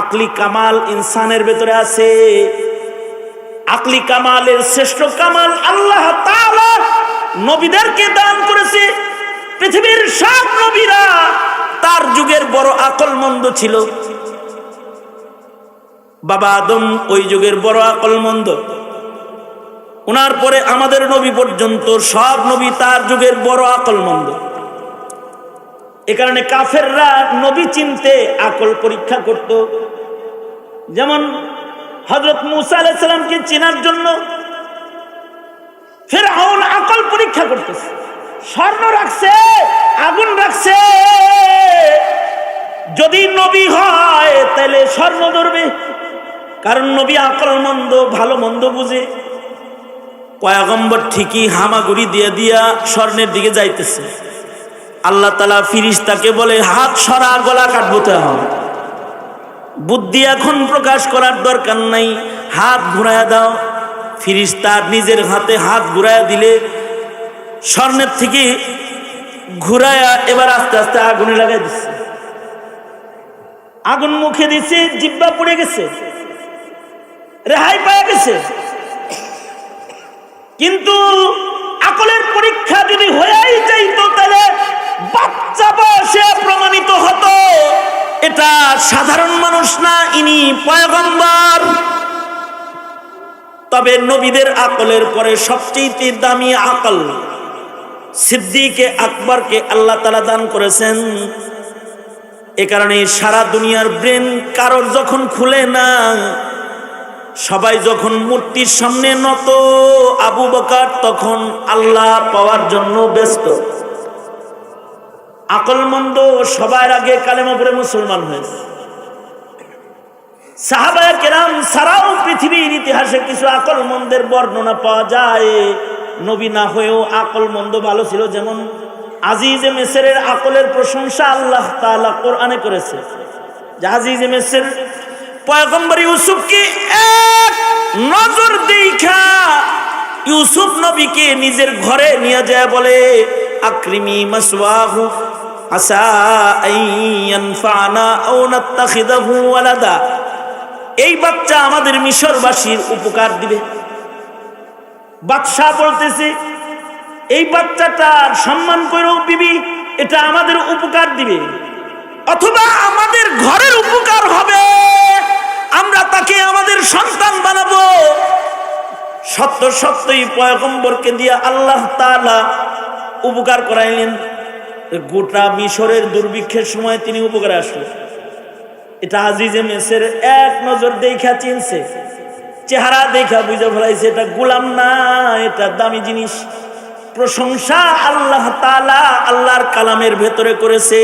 আকলি কামাল ইনসানের ভেতরে আছে। আকলি কামালের শ্রেষ্ঠ কামাল আল্লাহ নবীদেরকে দান করেছে। পৃথিবীর সব নবীরা তার যুগের বড় আকল মন্দ ছিল। বাবা আদম ওই যুগের বড় আকল মন্দ ওনার পরে আমাদের নবী পর্যন্ত সব নবী তার যুগের বড় আকল মন্দ এ কারণে কাফেররা নবী চিনতে আকল পরীক্ষা করত। যেমন হজরত মুসা আলাইসালামকে চেনার জন্য ফের আউন আকল পরীক্ষা করতেছে। স্বর্ণ রাখছে, আগুন রাখছে। যদি নবী হয়, তাহলে স্বর্ণ ধরবে। কারণ নবী আকল মন্দ, ভালো মন্দ বুঝে। পয়াগম্বর ঠিকই হামাগুড়ি দিয়ে দিয়া স্বর্ণের দিকে যাইতেছে। আল্লাহ তালা ফিরিস্তাকে বলে, হাত সরা, গলা কাটবো তো এখন। বুদ্ধি এখন প্রকাশ করার দরকার নাই। হাত ঘুরাইয়া দাও। ফিরিস্তা নিজের হাতে হাত ঘুরাইয়া দিলে স্বর্ণের থেকে ঘুরাইয়া এবার আস্তে আস্তে আগুনে লাগাই দিচ্ছে আগুন মুখে দিছে, জিব্বা পড়ে গেছে, রেহাই পাওয়া গেছে। কিন্তু আকলের পরীক্ষা যদি হয়েই যাইতো তাহলে বাচ্চা বয়সে প্রমাণিত হতো এটা সাধারণ মানুষ না ইনি পয়গম্বর। তবে নবীদের আকলের পরে সবচেয়ে দামি আকল সিদ্দিকে আকবরকে আল্লাহ তালা দান করেছেন। এ কারণে সারা দুনিয়ার ব্রেন কারোর যখন খুলে না, সবাই যখন মূর্তির সামনে নত, আবু বকার তখন আল্লাহ পাওয়ার জন্য ব্যস্ত। আকলমন্দ সবার আগে কালেমা পড়ে মুসলমান হয়েছে সারাও পৃথিবীর ইতিহাসে কিছু আকলমন্দের বর্ণনা পাওয়া যায়। নবী না হয়েও আকলমন্দ ভালো ছিল, যেমন আজিজে মেসেরের আকলের প্রশংসা আল্লাহ তাআলা কোরআনে করেছে। আজিজে মেসের পয়গম্বর ইউসুফকে এক নজর ইউসুফ নবীকে নিজের ঘরে নিয়ে যায় বলে, আকরিমি মাসওয়াহু আসা আও নাত্তাখিদাহু ওয়ালাদা। এই বাচ্চা আমাদের মিশরবাসীর উপকার দিবে। বাদশাহ বলতেছে, এই বাচ্চাটার সম্মান করেও বিবি, এটা আমাদের উপকার দিবে। অথবা আমাদের ঘরের উপকার হবে। আমরা তাকে আমাদের সন্তান বানাবো। সত্য সত্যই পয়গম্বরকে দিয়ে আল্লাহ তাআলা উপকার করাইলেন। গোটা মিশরের দুর্ভিক্ষের সময় তিনি উপকারে আসলেন এটা আজিজে মেসের এক নজর দেখা চিনছে। চেহারা দেখা বুঝে ফেলাইছে, এটা গোলাম না, এটা দামি জিনিস। প্রশংসা আল্লাহ তালা আল্লাহর কালামের ভেতরে করেছে।